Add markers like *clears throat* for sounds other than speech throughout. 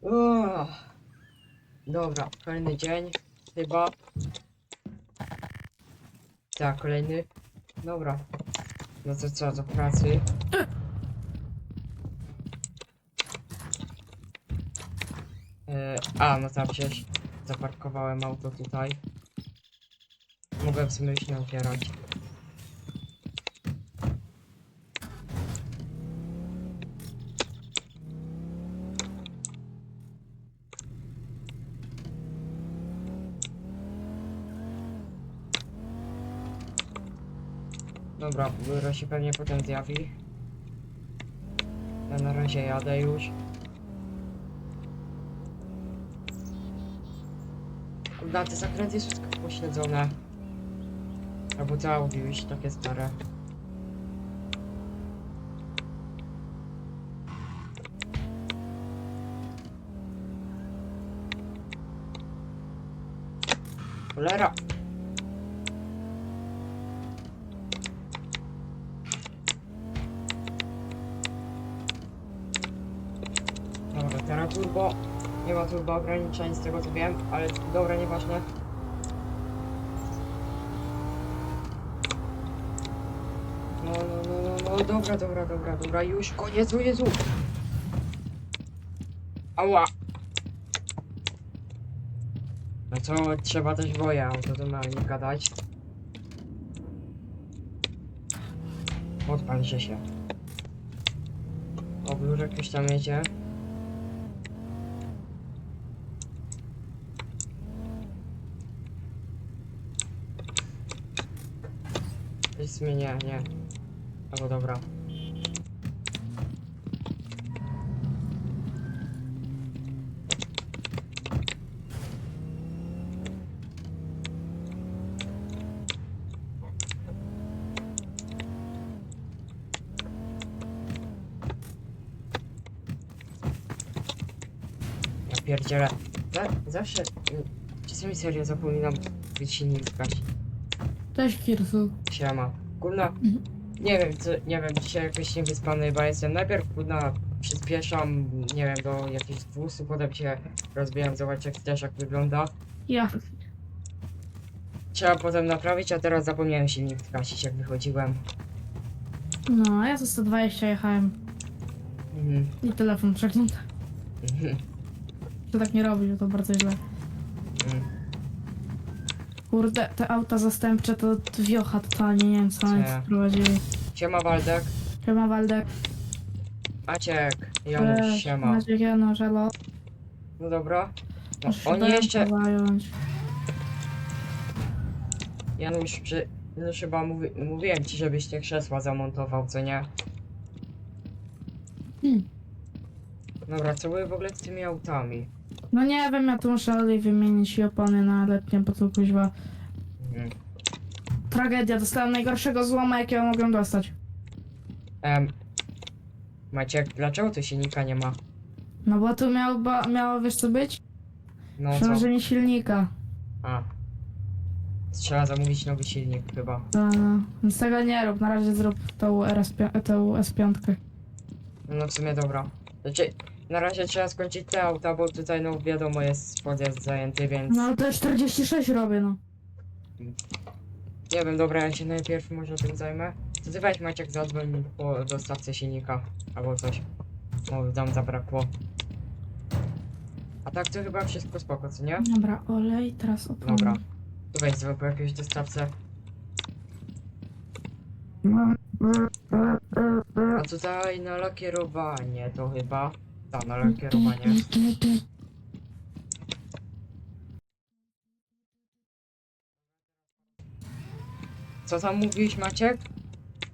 Uff. Dobra, kolejny dzień, chyba. Tak, kolejny. Dobra. No to co, do pracy. E, a, no tam przecież zaparkowałem auto tutaj. Mogłem w sumie już nie otwierać. Dobra, biuro się pewnie potem zjawi. Ja na razie jadę już. Kurde, te zakręty są wszystko pośledzone. Albo te Audi już takie stare. Cholera! Turbo. Nie ma turbo ograniczeń z tego co wiem, ale dobra, nieważne. No, no, no, no, no, dobra, dobra, dobra, dobra, już koniec, o Jezu! Ała! No co, trzeba też boja auto do mechanika dać. Odpal się się. O, blurek już tam jedzie. Zmienia, nie. Albo dobra. Ja pierdzielę. Za, zawsze... y, Czasami serio zapominam być silnik zgasić. Cześć Kirsu. Siema. Kurna, nie wiem, co, nie wiem, dzisiaj jakoś niewyspany chyba jestem. Najpierw kurna przyspieszam, nie wiem, do jakichś 200, potem się rozbijam, zobaczyć jak też jak wygląda. Ja. Trzeba potem naprawić, a teraz zapomniałem silnik zgasić jak wychodziłem. No, ja za 120 jechałem. Mhm. I telefon przeklęty. Mhm. To tak nie robi, to bardzo źle. Mhm. Kurde, te auta zastępcze to wiocha totalnie, nie wiem co oni Nie. wprowadzili. Siema Waldek. Siema Waldek. Maciek. Janusz, Cześć, siema. Maciek, Janusz, hello. No dobra. No, Muszę się oni jeszcze... zająć. Janusz, przy... Janusz chyba mówi... mówiłem ci, żebyś te krzesła zamontował, co nie? Hmm. Dobra, co były w ogóle z tymi autami? No nie wiem, ja tu muszę olej wymienić i opony na letnie, bo to kuźwa. Mhm. Tragedia, dostałem najgorszego złoma, jakiego mogłem dostać. Em, Maciek, dlaczego tu silnika nie ma? No bo tu miał, ba, miało, wiesz co być? No co? Przełożenie silnika. A. Trzeba zamówić nowy silnik chyba. No, no. Więc tego nie rób, na razie zrób tą, RS5, tą S5. No w sumie dobra. Znaczy, na razie trzeba skończyć te auta, bo tutaj no wiadomo jest podjazd zajęty, więc... No ale to 46 robię, no. Nie wiem, dobra, ja się najpierw może tym zajmę. To ty weź Maciek zadzwoń po dostawcę silnika, albo coś. Może tam zabrakło. A tak to chyba wszystko spoko, co nie? Dobra, olej, teraz opony. Dobra. Tu weź dzwoń po jakiegoś dostawcę. A tutaj na lakierowanie to chyba. Tak, na lakierowanie. Co tam mówiłeś Maciek?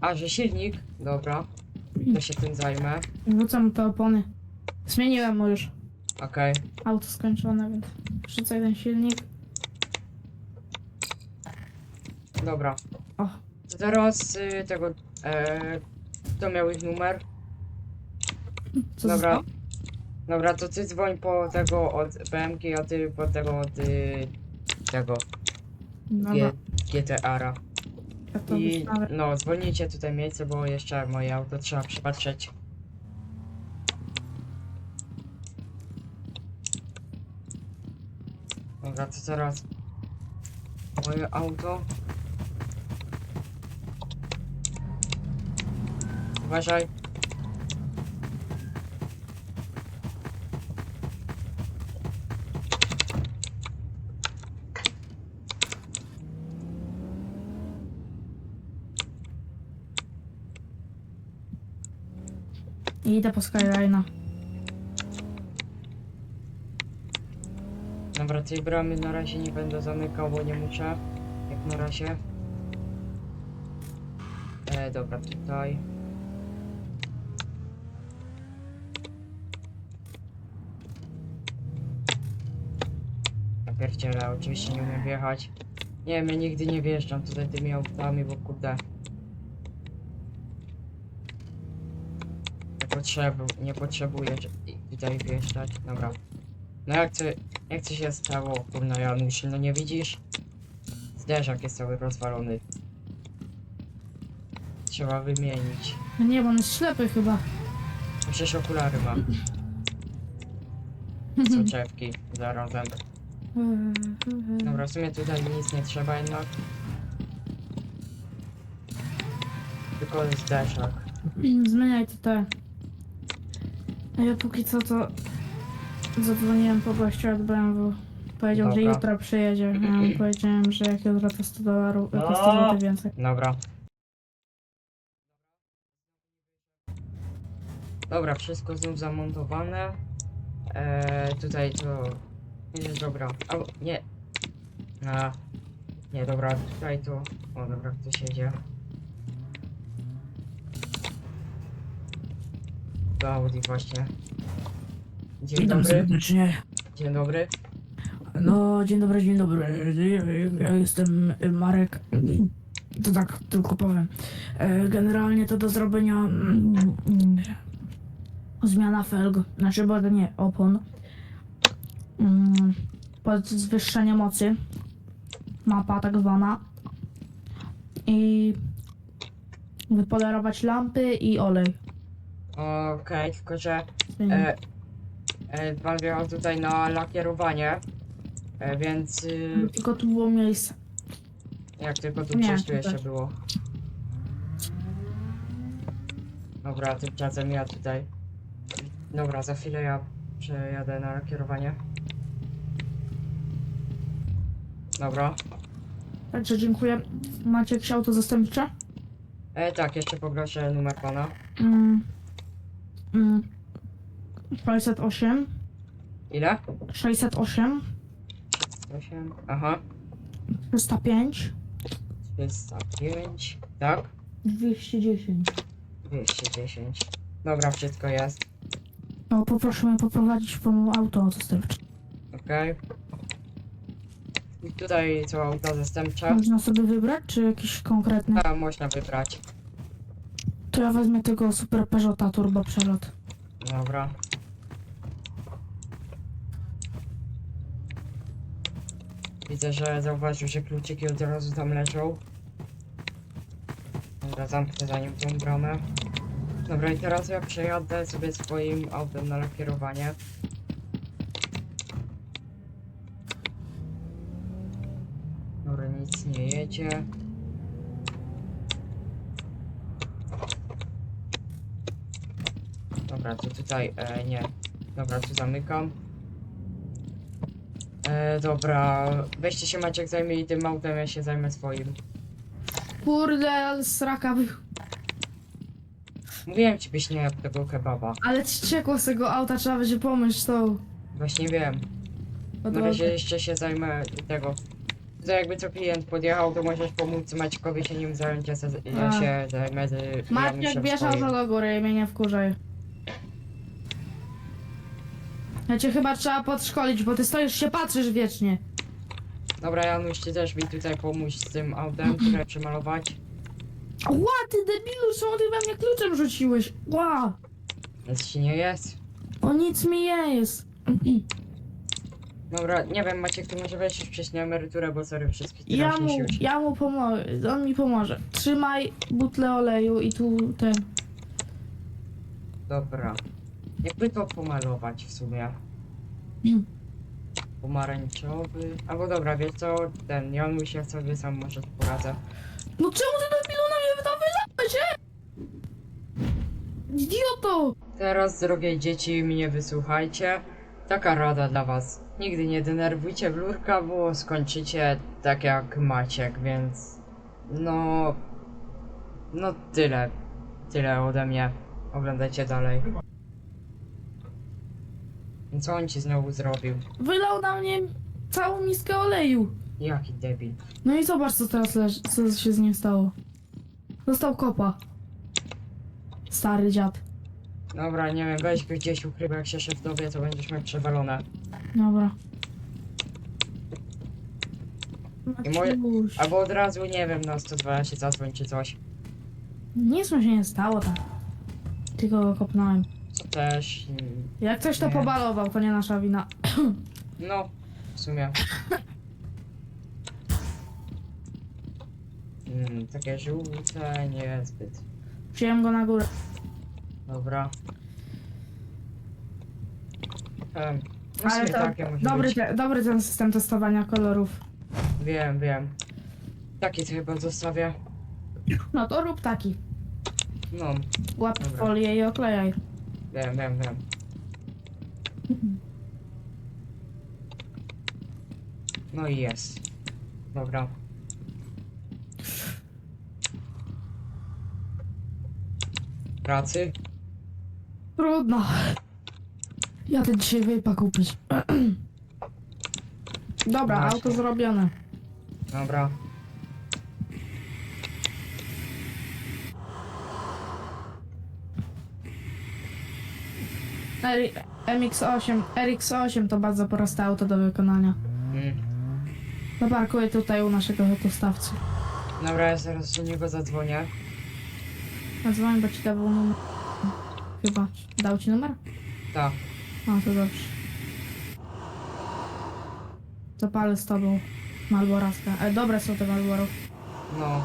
A, że silnik? Dobra, to się tym zajmę. Wrzucam te opony. Zmieniłem mu już. Okej. Auto skończone, więc wrzucaj ten silnik. Dobra. O. To teraz y, tego. E, kto miał ich numer? Co Dobra. zostało? Dobra, to ty dzwoń po tego od BMK, a ty po tego od y, tego Dobra, G, GTR-a. ja to I wystawię. no, zwolnijcie tutaj miejsce, bo jeszcze moje auto trzeba przypatrzeć. Dobra, to teraz moje auto. Uważaj. Idę po Skyline'a. Dobra, tej bramy na razie nie będę zamykał, bo nie muszę. Jak na razie. E, dobra, tutaj. Ja pierdzielę, oczywiście nie umiem wjechać. Nie wiem, ja nigdy nie wjeżdżam tutaj tymi autami, bo kurde. Potrzebu nie potrzebuję tutaj wjeżdżać. Dobra. No jak to, jak to się stało, kurna Janusz, no nie widzisz? Zderzak jest cały rozwalony. Trzeba wymienić. No Nie, bo on jest ślepy chyba. Przecież okulary ma, *laughs* soczewki zarazem. Dobra, w sumie tutaj nic nie trzeba jednak. Tylko zderzak. *clears throat* Zmieniaj tutaj. A ja póki co to zadzwoniłem po gościa od BMW. Powiedział, że Dobra. jutro przyjedzie. Ja mu *clears throat* powiedziałem, że jak jutro to 100 dolarów, to No. 100 zł więcej. Dobra. Dobra, wszystko znów zamontowane. Eee, tutaj to... Nie, dobra. Au, nie. A, nie, dobra, tutaj to... O, dobra, ktoś jedzie. Do Audi właśnie. Dzień Witam dobry. serdecznie. Dzień dobry. No, dzień dobry, dzień dobry. Ja jestem Marek. To tak tylko powiem. E, Generalnie to do zrobienia mm, mm, zmiana felg, znaczy bo nie opon. Mm, Pod zwyższenie mocy. Mapa tak zwana. I wypolerować lampy i olej. Okej, tylko że... E, e, pan wjechał tutaj na lakierowanie. E, więc... Y, Tylko tu było miejsce. Jak tylko tu Nie, tu jeszcze było. Dobra, tymczasem ja tutaj. Dobra, za chwilę ja przejadę na kierowanie. Dobra. Także dziękuję. Macie jakieś auto zastępcze? E, tak, jeszcze poproszę numer pana. Mm. Mm. 608, Ile? 608, 8. Aha. 305, 305. Tak? 210. 210. Dobra, wszystko jest. No, poproszę mnie poprowadzić po moje auto zastępcze. Okej. I tutaj są auta zastępcze. Można sobie wybrać, czy jakieś konkretne? A, można wybrać. To ja wezmę tego Super Peugeota Turbo Przelot. Dobra. Widzę, że zauważył, że kluczyki od razu tam leżą. Dobra, zamknę za nim tą bramę. Dobra, i teraz ja przejadę sobie swoim autem na lakierowanie. Dobra, nic nie jedzie. Dobra, to tutaj, e, nie. Dobra, tu zamykam. E, dobra, weźcie się Maciek, zajmij tym autem, ja się zajmę swoim. Kurde, ale sraka wy... Mówiłem ci byś nie jadł tego kebaba. Ale ci ciekło z tego auta, trzeba będzie pomyśl tą Właśnie wiem. Na podłogę. razie jeszcze się zajmę tego. To jakby co klient podjechał, to możesz pomóc Maćkowi się nim zająć, ja, se, ja A. się zajmę z Maciek, bierz swoim. auto do góry i mnie nie wkurzaj. Ja cię chyba trzeba podszkolić, bo ty stoisz się patrzysz wiecznie. Dobra, Janusz, ty też mi tutaj pomóż z tym autem, które przemalować. Ła, ty debilu, czemu ty we mnie kluczem rzuciłeś? Ła, Nic ci nie jest. o nic mi nie jest. Dobra, nie wiem, Maciek, ty może weź już przejść na emeryturę, bo sorry, wszystkich Ja mu, ja mu pomogę, on mi pomoże. Trzymaj butlę oleju i tu ten. Dobra. Jakby to pomalować w sumie. pomarańczowy. Albo dobra, wiesz co, ten, Janusz, ja sobie sam może poradzę. No czemu ty debilu na mnie tam wylałeś, e? Idioto! Teraz, drogie dzieci, mnie wysłuchajcie. Taka rada dla was. Nigdy nie denerwujcie blurka, bo skończycie tak jak Maciek, więc... No... No tyle. Tyle ode mnie. Oglądajcie dalej. Co on ci znowu zrobił? Wylał na mnie całą miskę oleju. Jaki debil. No i zobacz co teraz leży, co się z nim stało. Dostał kopa. Stary dziad. Dobra, nie wiem, weź go gdzieś ukryj, bo jak się szef dowie, to będziesz miał przewalone. Dobra. I moje- Maciuś. Albo od razu, nie wiem, na 112 zadzwoń czy coś. Nic mu się nie stało tam. Tylko go kopnąłem. Co też... mm, Jak ktoś to Nie. pobalował, to nie nasza wina. *clears throat* No, w sumie. Mm, takie żółte, niezbyt. Wziąłem go na górę. Dobra. Ale to takie może dobry, być. te, dobry ten system testowania kolorów. Wiem, wiem. Taki to chyba zostawię. No to rób taki. No, Łap Dobra. folię i oklejaj. Wiem, wiem, wiem. No i jest. Dobra. Pracy? Trudno. Ja ten dzisiaj wypa kupić. *clears throat* Dobra, Właśnie. auto zrobione. Dobra. MX8, RX8 to bardzo proste auto do wykonania. Mm. Zaparkuję tutaj u naszego dostawcy. Dobra, ja zaraz do niego zadzwonię. Zadzwoń, bo ci dawał numer. Chyba. Dał ci numer? Tak. No to dobrze. Zapalę z tobą Malboraska. E, dobre są te Malboro. No.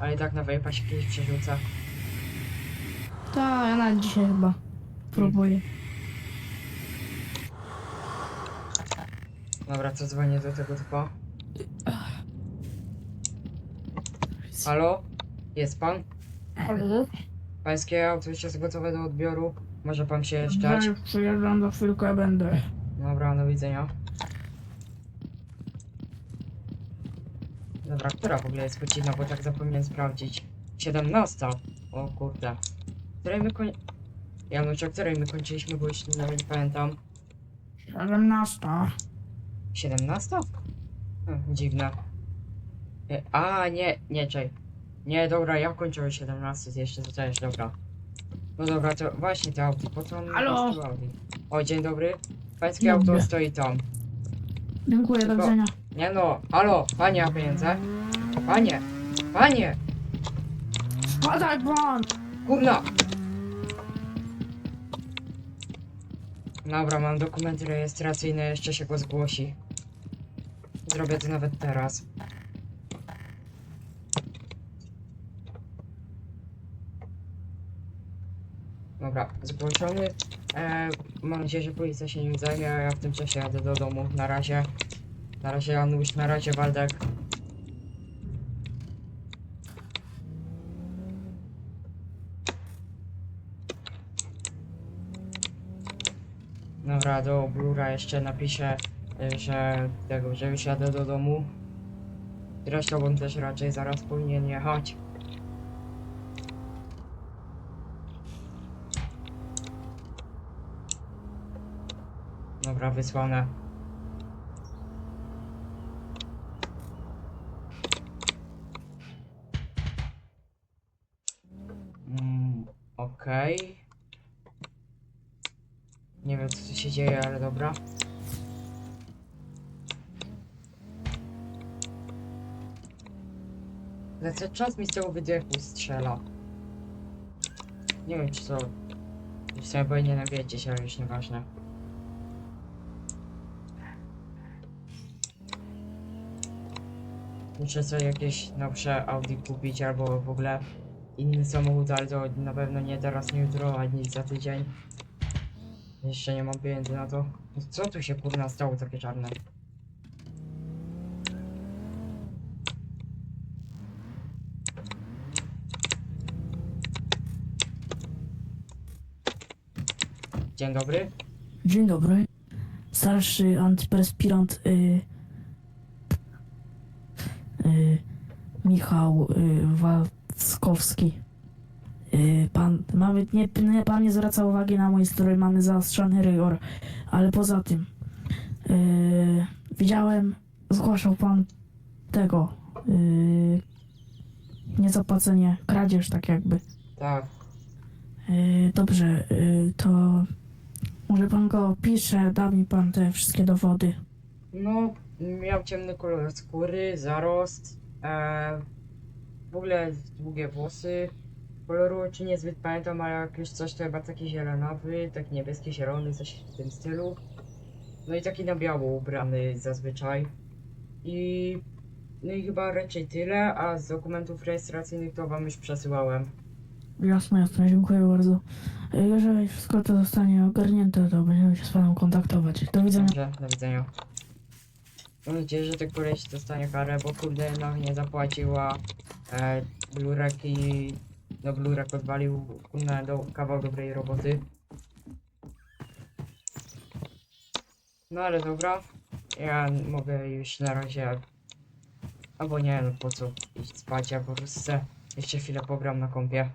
Ale i tak na wejpa się kiedyś przerzuca. To ja nawet dzisiaj chyba próbuję. Dobra, to dzwonię do tego typa. Halo? Jest pan? Pańskie auto już jest gotowe do odbioru. Może pan się jeszcze już przyjeżdżam, za chwilkę będę. Dobra, do widzenia. Dobra, która w ogóle jest godzina, bo tak zapomniałem sprawdzić. 17. O kurde. Której my koń... Janusz, o której my kończyliśmy, bo już nawet nie pamiętam. 17. 17? Hm, dziwne. E, A, nie, nie, czej. Nie, dobra, ja kończę o 17, jeszcze to też, dobra. No dobra, to właśnie te auto, po co on Halo? O, dzień dobry. Pańskie Dzień auto dobry. stoi tam. Dziękuję, do Tylko- widzenia. Nie no, halo, panie, a pieniądze? Panie, panie, Spadaj pan! kurna! Dobra, mam dokumenty rejestracyjne, jeszcze się go zgłosi. Zrobię to nawet teraz. Dobra, zgłoszony. E, mam nadzieję, że policja się nim zajmie, a ja w tym czasie jadę do domu. Na razie. Na razie Janusz, na razie Waldek. Do Blura jeszcze napiszę, y, że tego, że jadę do domu. Zresztą on też raczej zaraz powinien jechać. Dobra, wysłane. Mm, okej. Nie wiem co tu się dzieje, ale dobra. Co czas mi z tego wydechu strzela. Nie wiem czy to... W sumie powinienem wiedzieć, ale już nieważne. Muszę sobie jakieś nowsze Audi kupić albo w ogóle inny samochód, ale to na pewno nie teraz, nie jutro, a nic za tydzień. Jeszcze nie mam pieniędzy na to. Co tu się kurna stało takie czarne? Dzień dobry. Dzień dobry. Starszy antyperspirant y, y, Michał y. Y, pan, mamy, nie, pan nie zwraca uwagi na mój strój, mamy zaostrzony rygor, ale poza tym y, widziałem, zgłaszał pan tego y, niezapłacenie, kradzież tak jakby. Tak. Y, dobrze, y, to może pan go opisze, da mi pan te wszystkie dowody. No, miał ciemny kolor skóry, zarost, e, w ogóle długie włosy. Koloru czy niezbyt pamiętam, ale jak już coś to chyba taki zielonawy, taki niebieski, zielony, coś w tym stylu. No i taki na biało ubrany zazwyczaj. I no i chyba raczej tyle, a z dokumentów rejestracyjnych to wam już przesyłałem. Jasne, jasne, dziękuję bardzo. Jeżeli wszystko to zostanie ogarnięte, to będziemy się z panem kontaktować. Do widzenia. Dobrze, do widzenia. Mam nadzieję, że ten koleś dostanie karę, bo kurde no nie zapłaciła e, Blurek i no Blurek odwalił kurde do kawał dobrej roboty. No ale dobra, ja mogę już na razie albo nie, no po co iść spać, ja po prostu jeszcze chwilę pogram na kompie.